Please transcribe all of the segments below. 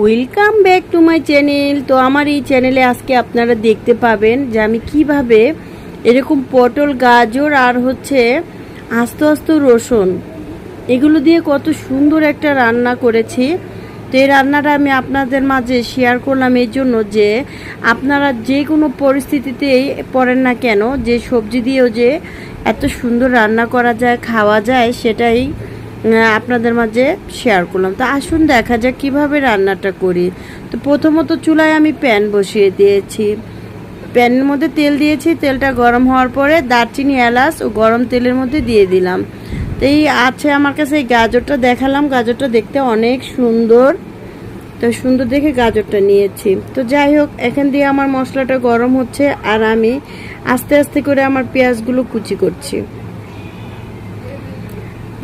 Welcome back to my channel তো আমার এই চ্যানেলে আজকে আপনারা দেখতে পাবেন যে আমি কীভাবে এরকম পটল, গাজর আর হচ্ছে আস্ত আস্ত রসুন এগুলো দিয়ে কত সুন্দর একটা রান্না করেছি। তো এই রান্নাটা আমি আপনাদের মাঝে শেয়ার করলাম এই জন্য যে আপনারা যে কোনো পরিস্থিতিতেই পড়েন না কেন, যে সবজি দিয়েও যে এত সুন্দর রান্না করা যায়, খাওয়া যায়, সেটাই আপনাদের মাঝে শেয়ার করলাম। তো আসুন দেখা যাক কীভাবে রান্নাটা করি। তো প্রথমত চুলায় আমি প্যান বসিয়ে দিয়েছি। প্যানের মধ্যে তেল দিয়েছি। তেলটা গরম হওয়ার পরে দারচিনি, এলাচ ও গরম তেলের মধ্যে দিয়ে দিলাম। তো এই আছে আমার কাছে এই গাজরটা দেখালাম। গাজরটা দেখতে অনেক সুন্দর। তো সুন্দর দেখে গাজরটা নিয়েছি। তো যাই হোক, এখান দিয়ে আমার মশলাটা গরম হচ্ছে আর আমি আস্তে আস্তে করে আমার পেঁয়াজগুলো কুচি করছি।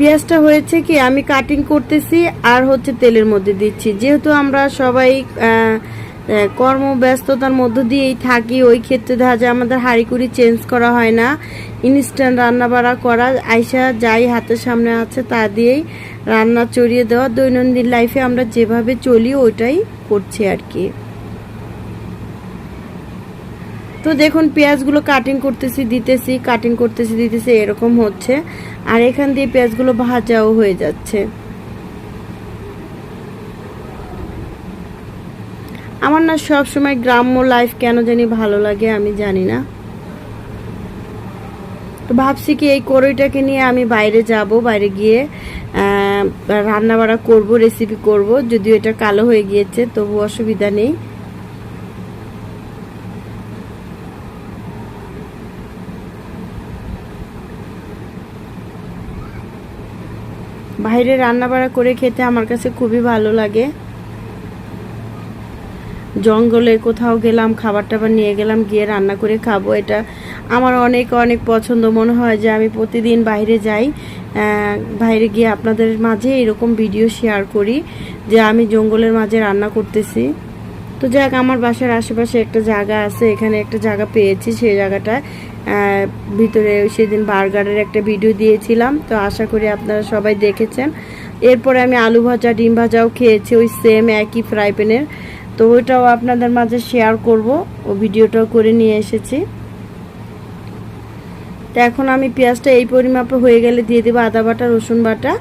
পেঁয়াজটা হয়েছে কি, আমি কাটিং করতেছি আর হচ্ছে তেলের মধ্যে দিচ্ছি। যেহেতু আমরা সবাই কর্মব্যস্ততার মধ্য দিয়েই থাকি, ওই ক্ষেত্রে দেখা যায় আমাদের হাঁড়িকুড়ি চেঞ্জ করা হয় না। ইনস্ট্যান্ট রান্না বাড়া করা, আইসা যাই হাতের সামনে আছে তা দিয়েই রান্না চড়িয়ে দেওয়া। দৈনন্দিন লাইফে আমরা যেভাবে চলি, ওইটাই করছি আর কি। তো দেখুন, পেঁয়াজগুলো কাটিং করতেছি, দিতেছি কাটিং করতেছি, দিতেছি, এরকম হচ্ছে। আর এখান দিয়ে পেঁয়াজগুলো ভাজাও হয়ে যাচ্ছে। আমার না সব সময় গ্রাম্য লাইফ কেন জানি ভালো লাগে আমি জানি না। তো ভাবছি কি এই কড়ইটাকে নিয়ে আমি বাইরে যাব, বাইরে গিয়ে রান্না বাড়া করব রেসিপি করব, যদিও এটা কালো হয়ে গিয়েছে, তবু অসুবিধা নেই। বাইরে রান্না বাড়া করে খেতে আমার কাছে খুবই ভালো লাগে। জঙ্গলে কোথাও গেলাম খাবার টাবার নিয়ে গেলাম গিয়ে রান্না করে খাব। এটা আমার অনেক অনেক পছন্দ। মনে হয় যে আমি প্রতিদিন বাইরে যাই বাইরে গিয়ে আপনাদের মাঝে এরকম ভিডিও শেয়ার করি যে আমি জঙ্গলের মাঝে রান্না করতেছি। তো যাক আমার বাসার আশেপাশে একটা জায়গা আছে এখানে একটা জায়গা পেয়েছি সেই জায়গাটায় আহ, ভিতরে সেদিন বার্গারের একটা ভিডিও দিয়েছিলাম, তো আশা করি আপনারা সবাই দেখেছেন। এরপরে আমি আলু ভাজা, ডিম ভাজাও খেয়েছি, ওই সেম একই ফ্রাই প্যানের তো ওইটাও আপনাদের মাঝে শেয়ার করব, ও ভিডিওটাও করে নিয়ে এসেছি। তো এখন আমি পেঁয়াজটা এই পরিমাপে হয়ে গেলে দিয়ে দেবো আদা বাটা, রসুন বাটা।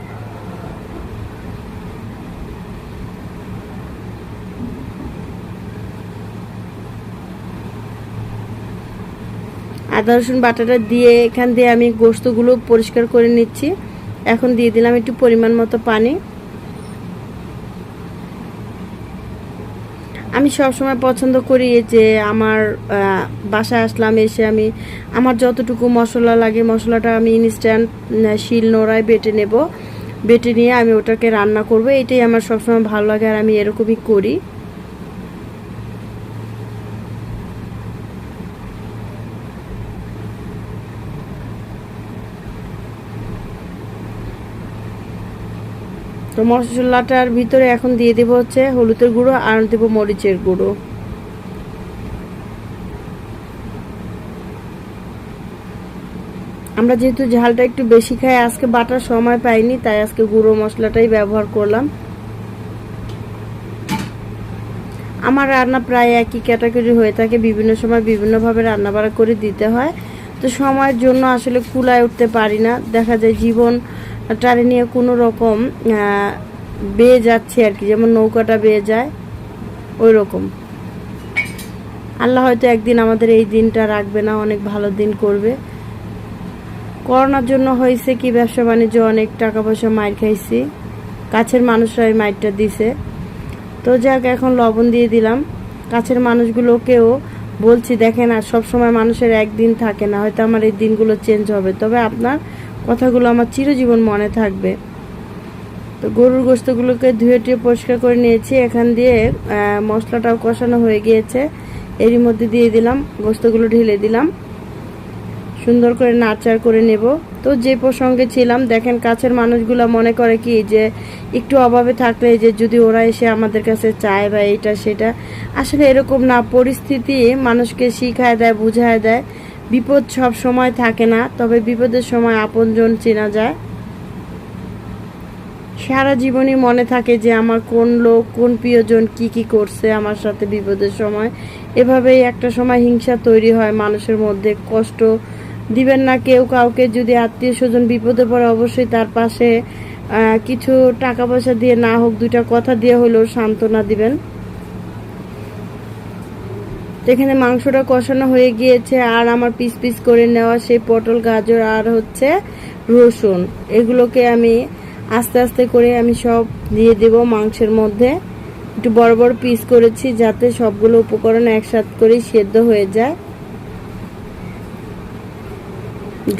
আদা, রসুন বাটাটা দিয়ে এখান দিয়ে আমি গোস্তগুলো পরিষ্কার করে নিচ্ছি। এখন দিয়ে দিলাম একটু পরিমাণ মতো পানি। আমি সব সময় পছন্দ করি যে আমার বাসায় আসলাম, এসে আমি আমার যতটুকু মশলা লাগে, মশলাটা আমি ইনস্ট্যান্ট শিল নোড়ায় বেটে নেব। বেটে নিয়ে আমি ওটাকে রান্না করব, এটাই আমার সবসময় ভালো লাগে আর আমি এরকমই করি। তো মশলাটার ভিতরে এখন দিয়ে দেবো হচ্ছে হলুদের গুঁড়ো আর দেবো মরিচের গুঁড়ো। আমরা যেহেতু ঝালটা একটু বেশি খাই, আজকে বাটার সময় পাইনি, তাই আজকে গুঁড়ো মশলাটাই ব্যবহার করলাম। আমার রান্না প্রায় একই ক্যাটাগরি হয়ে থাকে, বিভিন্ন সময় বিভিন্নভাবে রান্না বাড়া করে দিতে হয়। তো সময়ের জন্য আসলে কুলায় উঠতে পারি না। দেখা যায় জীবন টানে নিয়ে কোনো রকম বেয়ে যাচ্ছে আর কি, যেমন নৌকাটা বেয়ে যায়, ওই রকম। আল্লাহ হয়তো একদিন আমাদের এই দিনটা রাখবে না, অনেক ভালো দিন করবে। করোনার জন্য হয়েছে কি, ব্যবসা বাণিজ্য অনেক টাকা পয়সা মার খাইছি। কাছের মানুষরা এই মাইরটা দিছে। তো যাক, এখন লবণ দিয়ে দিলাম। কাছের মানুষগুলোকেও বলছি, দেখেন আর সব সময় মানুষের একদিন থাকে না, হয়তো আমার এই দিনগুলো চেঞ্জ হবে। তবে আপনার কথাগুলো আমার চিরজীবন মনে থাকবে। তো গরুর গোস্তগুলোকে ধুয়ে টুয়ে পরিষ্কার করে নিয়েছি। এখান দিয়ে মশলাটাও কষানো হয়ে গিয়েছে। এরই মধ্যে দিয়ে দিলাম গোস্তগুলো ঢেলে দিলাম। সুন্দর করে নাচার করে নেব। তো যে প্রসঙ্গে ছিলাম, দেখেন কাছের মানুষগুলো মনে করে কি যে, একটু অভাবে থাকলে যে যদি ওরা এসে আমাদের কাছে চায় বা এটা সেটা, আসলে এরকম না। পরিস্থিতি মানুষকে শিখায় দেয়, বুঝায় দেয়। বিপদ সব সময় থাকে না, তবে বিপদের সময় আপনজন চেনা যায়। সারা জীবনই মনে থাকে যে আমার কোন লোক, কোন প্রিয়জন কি কি করছে আমার সাথে বিপদের সময়। এভাবেই একটা সময় হিংসা তৈরি হয় মানুষের মধ্যে। কষ্ট দিবেন না কেউ কাউকে, যদি আত্মীয় স্বজন বিপদে পড়ে অবশ্যই তার পাশে কিছু টাকা পয়সা দিয়ে না হোক, দুইটা কথা দিয়ে হলেও সান্ত্বনা দিবেন। এখানে মাংসটা কষানো হয়ে গিয়েছে, আর আমার পিস পিস করে নেওয়া সেই পটল, গাজর, আর হচ্ছে রসুন। এগুলোকে আমি আস্তে আস্তে করে আমি সব দিয়ে দেব মাংসের মধ্যে। একটু বড় বড় পিস করেছি যাতে সবগুলো উপকরণ একসাথে করে সেদ্ধ হয়ে যায়।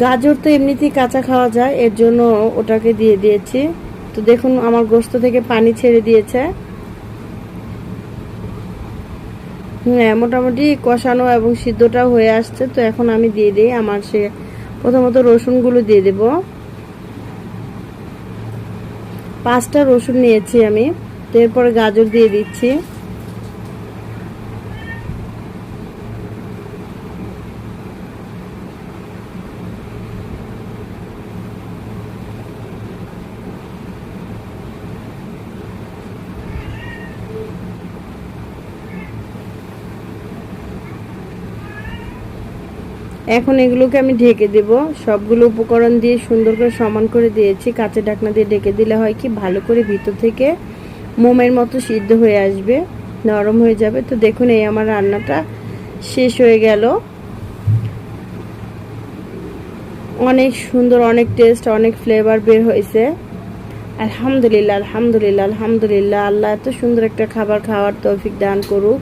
গাজর তো এমনিতেই কাঁচা খাওয়া যায়, এর জন্য ওটাকে দিয়ে দিয়েছি। তো দেখুন, আমার গোস্ত থেকে পানি ছেড়ে দিয়েছে। হ্যাঁ মোটামুটি কষানো এবং সিদ্ধটা হয়ে আসছে, তো এখন আমি দিয়ে দিই আমার সে প্রথমত রসুনগুলো দিয়ে দেব। পাঁচটা রসুন নিয়েছি আমি, তো এরপর গাজর দিয়ে দিচ্ছি। এখন এগুলোকে আমি ঢেকে দেব। সবগুলো উপকরণ দিয়ে সুন্দর করে সমান করে দিয়েছি। কাঁচা ঢাকনা দিয়ে ঢেকে দিলে হয় কি, ভালো করে ভিতর থেকে মোমের মতো সিদ্ধ হয়ে আসবে, নরম হয়ে যাবে। তো দেখুন, এই আমার রান্নাটা শেষ হয়ে গেল। অনেক সুন্দর, অনেক টেস্ট অনেক ফ্লেভার বের হয়েছে। আলহামদুলিল্লাহ আলহামদুলিল্লাহ আলহামদুলিল্লাহ। আল্লাহ এত সুন্দর একটা খাবার খাওয়ার তৌফিক দান করুক।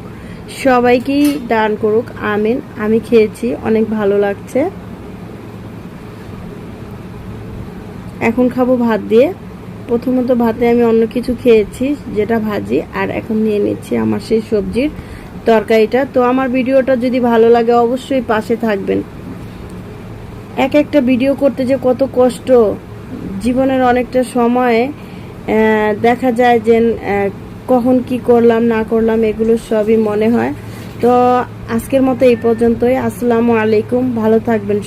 সবাইকেই দান করুক, আমিন। আমি খেয়েছি, অনেক ভালো লাগছে। এখন খাব ভাত দিয়ে। প্রথমত ভাতে আমি অন্য কিছু খেয়েছি, যেটা ভাজি, আর এখন নিয়ে নিচ্ছি আমার সেই সবজির তরকারিটা। তো আমার ভিডিওটা যদি ভালো লাগে, অবশ্যই পাশে থাকবেন। এক একটা ভিডিও করতে যে কত কষ্ট। জীবনের অনেকটা সময়ে দেখা যায় যে কখন কি করলাম, না করলাম, এগুলো সবই মনে হয়। তো আজকের মতো এই পর্যন্তই। আসসালামু আলাইকুম। ভালো থাকবেন সবাই।